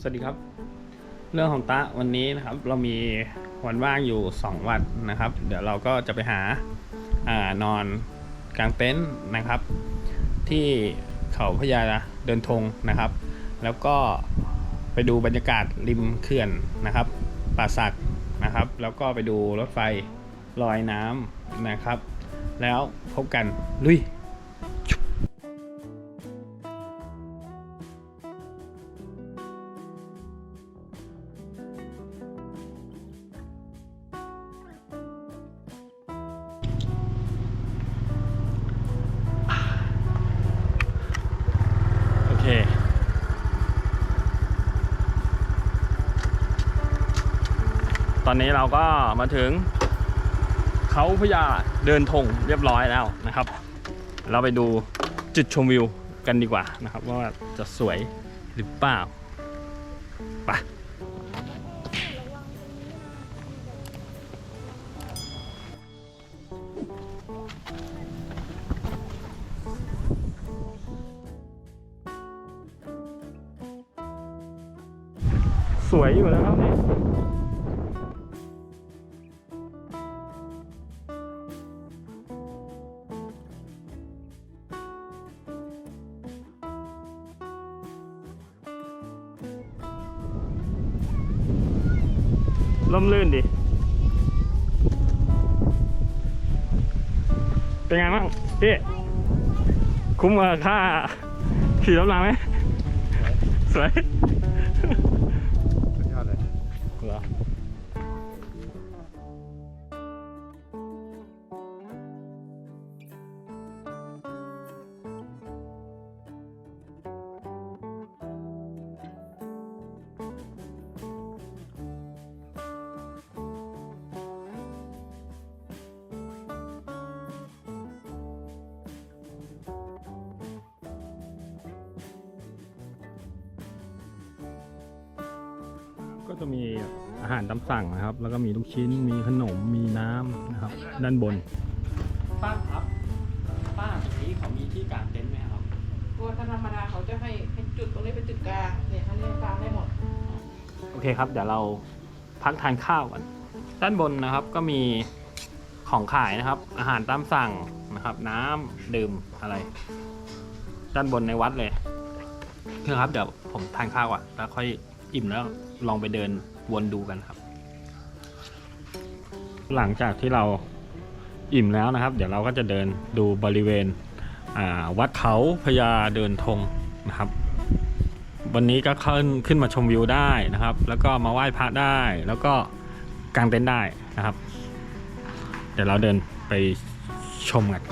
สวัสดีครับ เรื่องของตะวันนี้นะครับ เรามีวันว่างอยู่ 2 วันนะครับ เดี๋ยวเราก็จะไปหาอานอนกลางเต็นท์นะครับ ที่เขาพญาเดินธงนะครับ แล้วก็ไปดูบรรยากาศริมเขื่อนนะครับ ป่าสักนะครับ แล้วก็ไปดูรถไฟลอยน้ำนะครับ แล้วพบกันลุย ตอนนี้เราก็มาถึงเขาพญาเดินธงเรียบร้อยแล้วนะครับ เราไปดูจุดชมวิวกันดีกว่านะครับ ว่าจะสวยหรือเปล่าไปสวยอยู่แล้วครับนี่ ล่มลื่นดิเป็นไงบ้างพี่ คุ้มค่าขี่รถรางไหม สวย แล้วก็มีลูกชิ้น มีขนม มีน้ำนะครับ ด้านบน ป้าครับ ป้าตรงนี้เขามีที่กางเต็นท์ไหมครับตัวถ้าธรรมดาเขาจะให้ให้จุดตรงนี้เป็นจุดกลางเนี่ยอันนี้กลางได้หมด โอเคครับ เดี๋ยวเราพักทานข้าวกัน ด้านบนนะครับก็มีของขายนะครับ อาหารตามสั่งนะครับ น้ำดื่มอะไร ด้านบนในวัดเลยนะครับ เดี๋ยวผมทานข้าวก่อนแล้วค่อยอิ่มแล้วลองไปเดินวนดูกันครับ หลังจากที่เราอิ่มแล้วนะครับ เดี๋ยวเราก็จะเดินดูบริเวณวัดเขาพญาเดินธงนะครับ วันนี้ก็ขึ้นขึ้นมาชมวิวได้นะครับ แล้วก็มาไหว้พระได้แล้วก็กางเต็นท์ได้นะครับ เดี๋ยวเราเดินไปชมกัน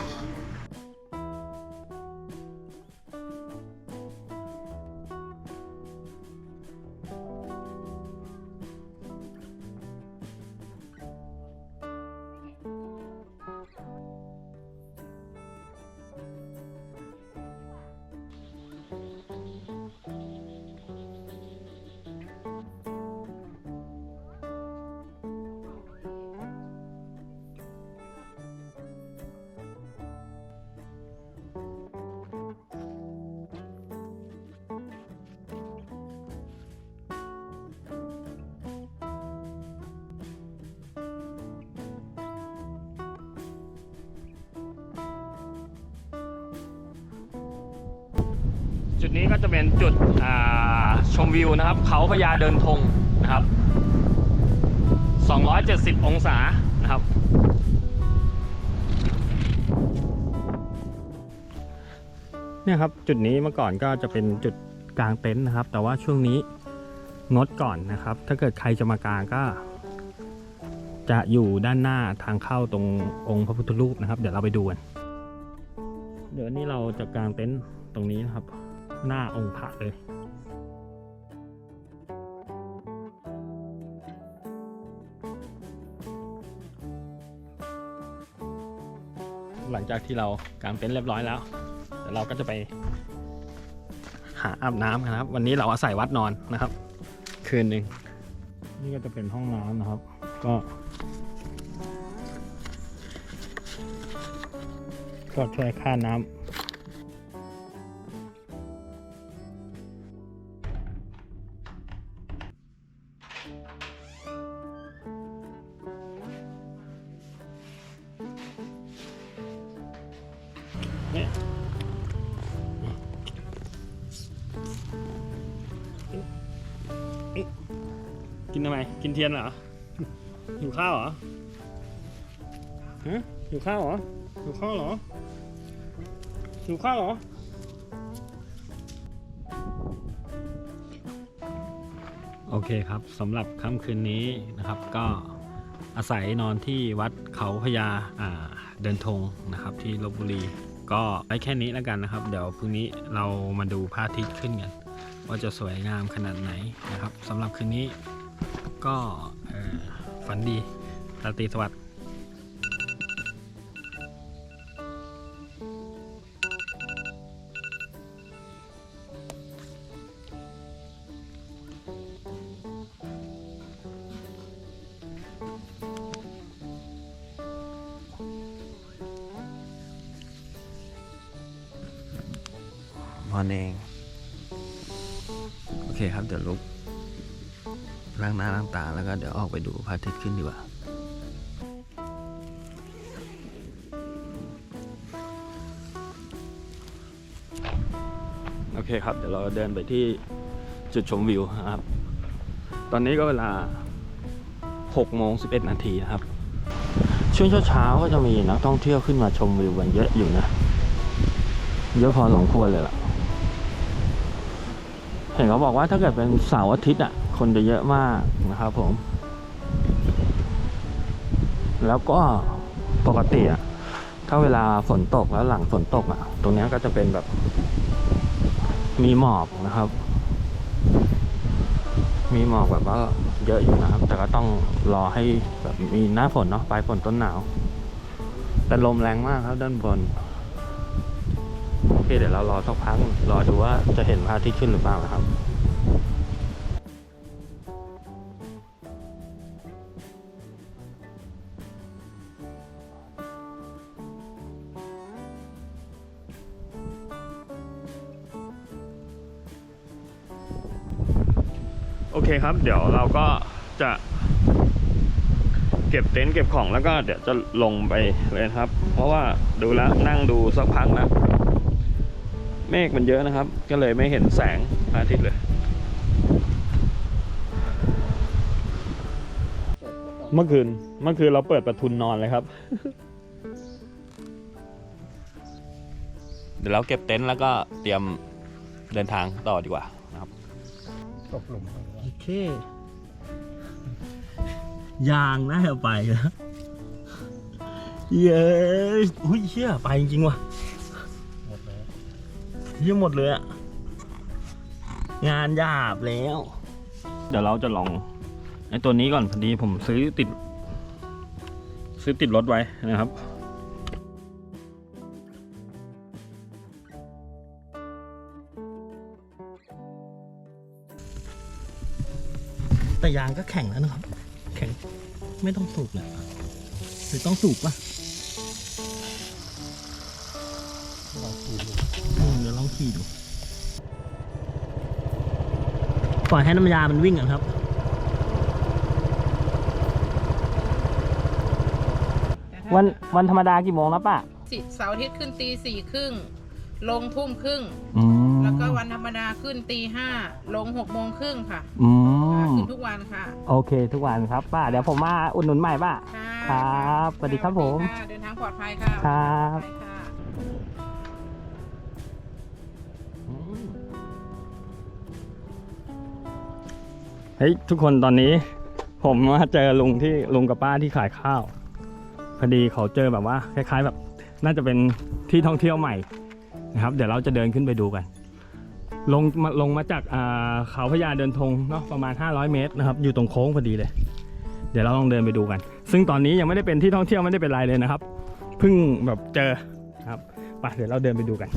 จุดนี้ก็จะเป็นจุดชมวิวนะครับ เขาพญาเดินธงนะครับ 270 องศานะครับ เนี่ยครับจุดนี้เมื่อก่อนก็จะเป็นจุดกลางเต็นท์นะครับ แต่ว่าช่วงนี้งดก่อนนะครับ ถ้าเกิดใครจะมากางก็ จะอยู่ด้านหน้าทางเข้าตรงองค์พระพุทธรูปนะครับ เดี๋ยวเราไปดูกันเดี๋ยวนี้เราจะกางเต็นท์ตรงนี้นะครับ หน้าองค์พระเลยหลังจากที่เรากางเต็นท์เรียบร้อยแล้วเดี๋ยวเราก็จะไป หาอาบน้ำกันะครับ วันนี้เราอาศัยวัดนอนนะครับ คืนหนึ่งนี่ก็จะเป็นห้องน้ำนะครับ ก็ก็ช่วยค่าน้ำ เทียนเหรอหิวข้าวเหรอฮะหิวข้าวเหรอหิวข้าวเหรอหิวข้าวเหรอโอเคครับสำหรับค่ำคืนนี้นะครับ ก็อาศัยนอนที่วัดเขาพญาอ่าเดินธงนะครับ ที่ลบบุรี ก็ไว้แค่นี้แล้วกันนะครับ เดี๋ยวพรุ่งนี้เรามาดูพระอาทิตย์ขึ้นกัน ว่าจะสวยงามขนาดไหนนะครับสำหรับคืนนี้ ก็เอ่อฝันดีราตรีสวัสดิ์มอร์นิ่งโอเคครับ เดี๋ยวลุก ล้างหน้าล้างตาแล้วก็เดี๋ยวออกไปดูพระอาทิตย์ขึ้นดีกว่าโอเคครับ เดี๋ยวเราเดินไปที่จุดชมวิวครับ ตอนนี้ก็เวลา6โมง11 นาทีนะครับ ช่วงเช้าๆก็จะมีนักท่องเที่ยวขึ้นมาชมวิวกันเยอะอยู่นะ เยอะพอสมควรเลยล่ะ เห็นเขาบอกว่าถ้าเกิดเป็นเสาร์อาทิตย์อะ คนจะเยอะมากนะครับผม แล้วก็ปกติอะถ้าเวลาฝนตกแล้วหลังฝนตกอะตรงนี้ก็จะเป็นแบบ มีหมอกนะครับ มีหมอกแบบว่าเยอะอยู่นะครับ แต่ก็ต้องรอให้แบบมีหน้าฝนเนาะปลายฝนต้นหนาว แต่ลมแรงมากครับด้านบนโอเคเดี๋ยวเรารอสักพักรอดูว่าจะเห็นพระอาทิตย์ขึ้นหรือเปล่านะครับ โอเคครับ เดี๋ยวเราก็จะ เก็บเต็นท์เก็บของแล้วก็เดี๋ยวจะลงไปเลยนะครับ เพราะว่าดูแล้วนั่งดูสักพักนะเมฆมันเยอะนะครับ ก็เลยไม่เห็นแสงพระอาทิตย์เลย เมื่อคืนเมื่อคืนเราเปิดประทุนนอนเลยครับ เดี๋ยวเราเก็บเต็นท์แล้วก็เตรียมเดินทางต่อดีกว่านะครับโอ เค ยางน่าจะไปแล้วเย้อุ้ยเชื่อไปจริงๆว่ะหมดแล้วเยี่ยหมดเลยอะงานหยาบแล้ว เดี๋ยวเราจะลองไอ้ตัวนี้ก่อนพอดีผมซื้อติด ซื้อติดรถไว้นะครับ แต่ยางก็แข็งแล้วนะครับ แข็งไม่ต้องสูบเลยหรือต้องสูบปะอืมเดี๋ยวลองขี่ดูปล่อยให้น้ำยามันวิ่งกันครับวันวันธรรมดากี่โมงนะป้าสิเสาร์อาทิตย์ขึ้นตีสี่ครึ่ง ลงทุ่มครึ่งอืมแล้วก็วันธรรมดาขึ้นตีห้าลงหกโมงครึ่งค่ะ อืม ขึ้นทุกวันค่ะ โอเค ทุกวันครับป้าเดี๋ยวผมมาอุดหนุนใหม่ป้าค่ะครับสวัสดีครับผมค่ะเดินทางปลอดภัยค่ะครับปลอดภัยค่ะเฮ้ยทุกคนตอนนี้ ผมมาเจอลุงที่ลุงกับป้าที่ขายข้าว พอดีเขาเจอแบบว่า คล้าย ๆ แบบน่าจะเป็นที่ท่องเที่ยวใหม่นะครับ เดี๋ยวเราจะเดินขึ้นไปดูกัน ลงมาลงมาจากเขาพญาเดินธงเนาะประมาณ 500 เมตรนะครับ อยู่ตรงโค้งพอดีเลย เดี๋ยวเราลองเดินไปดูกัน ซึ่งตอนนี้ยังไม่ได้เป็นที่ท่องเที่ยวไม่ได้เป็นไรเลยนะครับเพิ่งแบบเจอครับไปเดี๋ยวเราเดินไปดูกัน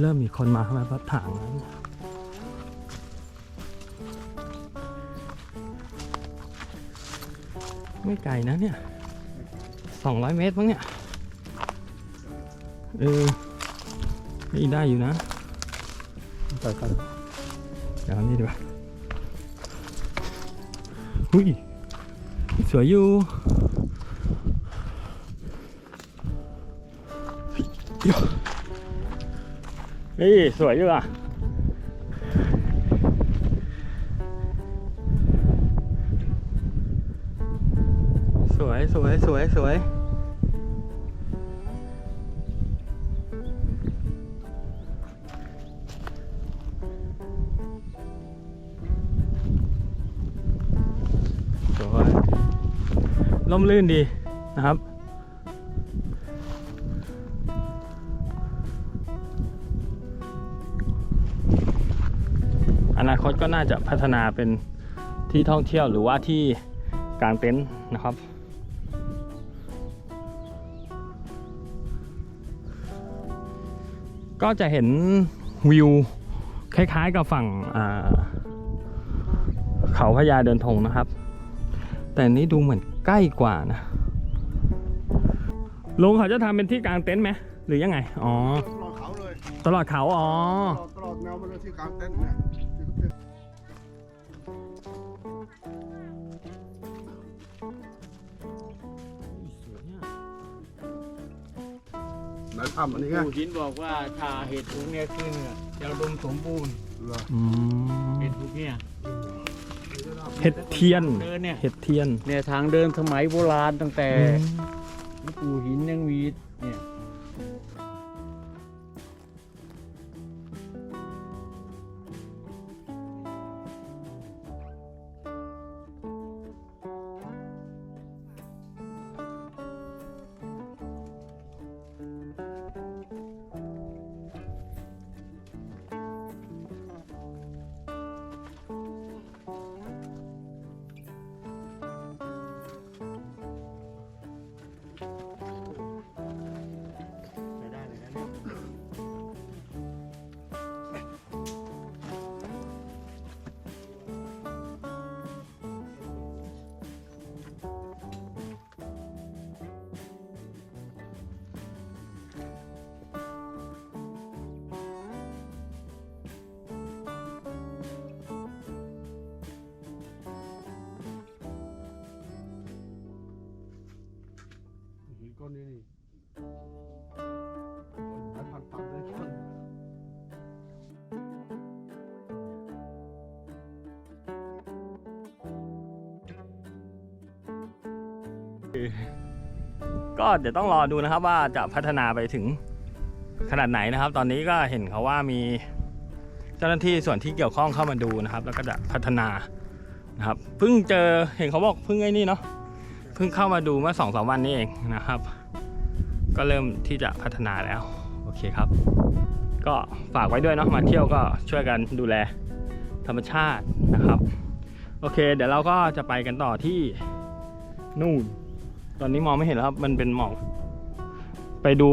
เริ่มมีคนมาเข้ามาพัดถางแล้วไม่ไกลนะเนี่ยสองร้อยเมตรมั้งเนี่ยเออได้อยู่นะ ไปกันเดี๋ยวนี่ดีกว่าหุ้ยสวยอยู่นี่สวยอยู่อะ ล่มลื่นดีนะครับ อนาคตก็น่าจะพัฒนาเป็นที่ท่องเที่ยวหรือว่าที่กางเต็นท์นะครับ ก็จะเห็นวิวคล้ายๆกับฝั่งเขาพญาเดินธงนะครับ แต่นี้ดูเหมือน ใกล้กว่านะลุงเขาจะทำเป็นที่กลางเต็นท์ไหมหรือยังไง อ๋อ ตลอดเขาเลยตลอดเขาอ๋อ ตลอดตลอดแนวมาเลยที่กลางเต็นท์เนี่ยที่เขาเป็นไหนทำอันนี้ไงปู่หินบอกว่าถ้าเห็ดพวกเนี้ยขึ้นอะจะอุดมสมบูรณ์เหรออืมเห็ดพวกเนี้ย เห็ดเทียน เดินเนี่ย เห็ดเทียน เนี่ยทางเดินสมัยโบราณตั้งแต่อืมปู่หินยังมีเนี่ย ก็เดี๋ยวต้องรอดูนะครับว่าจะพัฒนาไปถึงขนาดไหนนะครับ ตอนนี้ก็เห็นเขาว่ามีเจ้าหน้าที่ส่วนที่เกี่ยวข้องเข้ามาดูนะครับ แล้วก็จะพัฒนานะครับเพิ่งเจอเห็นเขาบอกเพิ่งไอ้นี่เนาะเพิ่งเข้ามาดูเมื่อสองสามวันนี้เองนะครับ ก็เริ่มที่จะพัฒนาแล้ว โอเคครับ ก็ฝากไว้ด้วยเนาะมาเที่ยวก็ช่วยกันดูแลธรรมชาตินะครับ โอเค เดี๋ยวเราก็จะไปกันต่อที่นู่น ตอนนี้มองไม่เห็นแล้วครับ มันเป็นหมอก ไปดู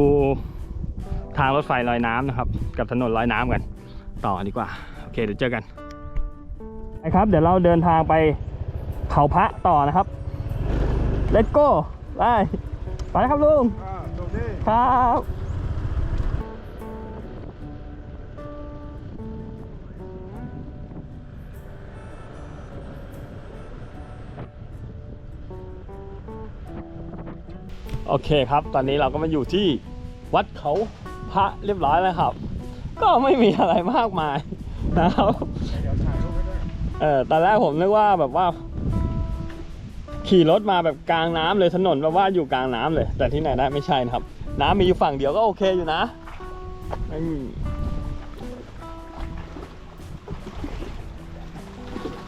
ทางรถไฟลอยน้ำนะครับ กับถนนลอยน้ำกัน ต่อดีกว่า โอเคเดี๋ยวเจอกันไปครับ เดี๋ยวเราเดินทางไปเขาพระต่อนะครับ let's go ไปไปครับลุงอ่าตรงนี้ครับ โอเคครับ ตอนนี้เราก็มาอยู่ที่วัดเขาพระเรียบร้อยแล้วครับ ก็ไม่มีอะไรมากมายนะครับเอ่ออตอนแรกผมนึกว่าแบบว่า ขี่รถมาแบบกลางน้ำเลยถนนแบบว่าอยู่กลางน้ำเลย แต่ที่ไหนได้ไม่ใช่นะครับ น้ำมีอยู่ฝั่งเดียวก็โอเคอยู่นะ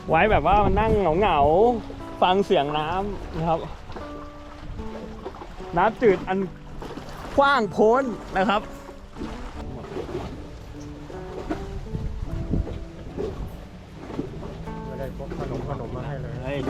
ไว้แบบว่ามันนั่งเหงาๆฟังเสียงน้ำนะครับ น้ำจืดอันกว้างโพ้นนะครับ ไม่ได้พกขนมขนมมาให้เลยโ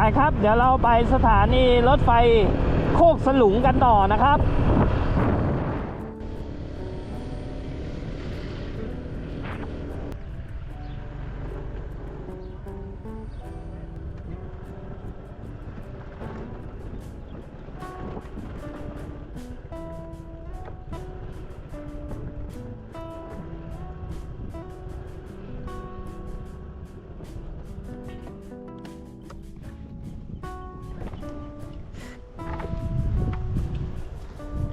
ไปครับ เดี๋ยวเราไปสถานีรถไฟโคกสลุงกันต่อนะครับ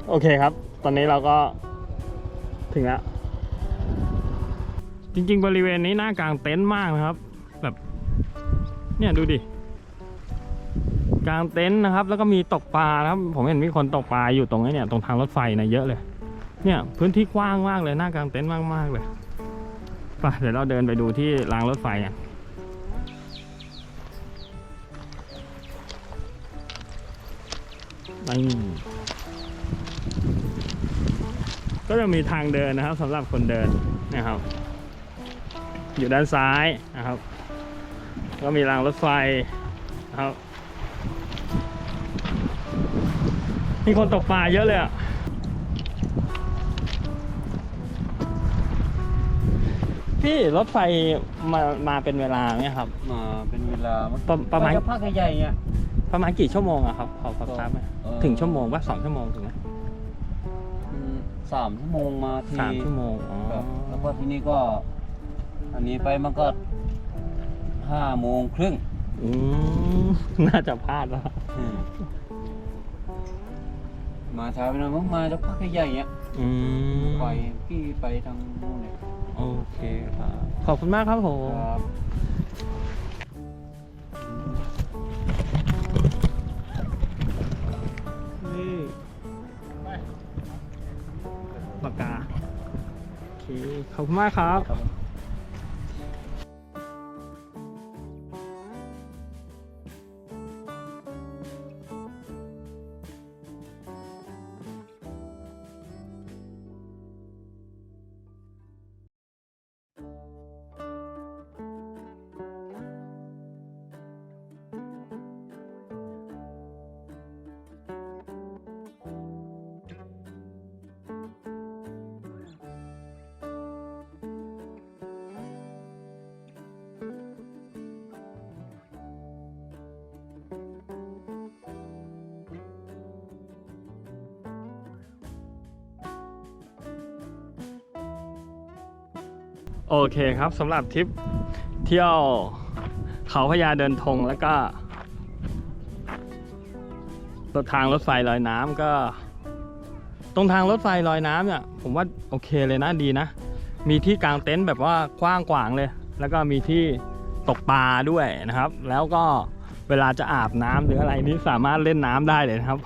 โอเคครับ ตอนนี้เราก็ถึงแล้ว จริง ๆ บริเวณนี้น่ากางเต็นท์มากนะครับ แบบ เนี่ยดูดิกางเต็นท์นะครับ แล้วก็มีตกปลานะครับ ผมเห็นมีคนตกปลาอยู่ตรงนี้เนี่ยตรงทางรถไฟนะเยอะเลย เนี่ยพื้นที่กว้างมากเลยน่ากางเต็นท์มากๆเลยไปเดี๋ยวเราเดินไปดูที่รางรถไฟกันไป ก็จะมีทางเดินนะครับสำหรับคนเดินนะครับ อยู่ด้านซ้ายนะครับ ก็มีรางรถไฟนะครับ มีคนตกปลาเยอะเลยอะพี่รถไฟมามาเป็นเวลาไหมครับ มาเป็นเวลาประประมาณจะพักใหญ่ๆเนี่ยประมาณกี่ชั่วโมงอะครับพอพอทราบไหมเอ่อถึงชั่วโมงว่าสองชั่วโมงถึงไหมอืม สามชั่วโมงมาทีสามชั่วโมงอ๋อครับแล้วก็ทีนี้ก็ อันนี้ไปมันก็ห้าโมงครึ่งอืมน่าจะพลาดแล้วอืมมาเช้าไปหน่อยมั้งมาจะพักใหญ่ๆเนี่ยอืมไปพี่ไปทางโน้นเนี่ยโอเคครับขอบคุณมากครับผม ครับ เคขอบคุณมากครับ โอเคครับสำหรับทริปเที่ยวเขาพญาเดินธงแล้วก็รถทางรถไฟลอยน้ำก็ ตรงทางรถไฟลอยน้ำเนี่ย ผมว่าโอเคเลยนะดีนะ มีที่กางเต็นท์แบบว่ากว้างขวางเลย แล้วก็มีที่ตกปลาด้วยนะครับ แล้วก็เวลาจะอาบน้ำหรืออะไรนี่สามารถเล่นน้ำได้เลยนะครับ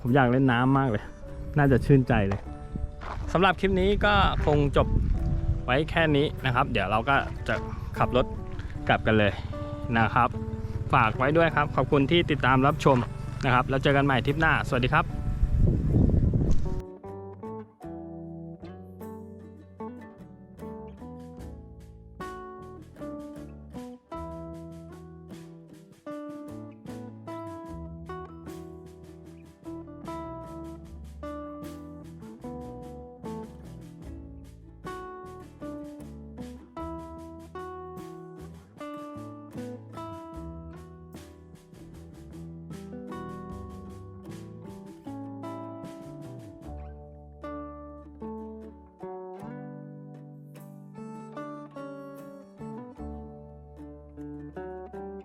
ผมอยากเล่นน้ำมากเลย น่าจะชื่นใจเลยสำหรับคลิปนี้ก็คงจบ ไว้แค่นี้นะครับ เดี๋ยวเราก็จะขับรถกลับกันเลยนะครับ ฝากไว้ด้วยครับ ขอบคุณที่ติดตามรับชมนะครับ แล้วเจอกันใหม่ทริปหน้า สวัสดีครับ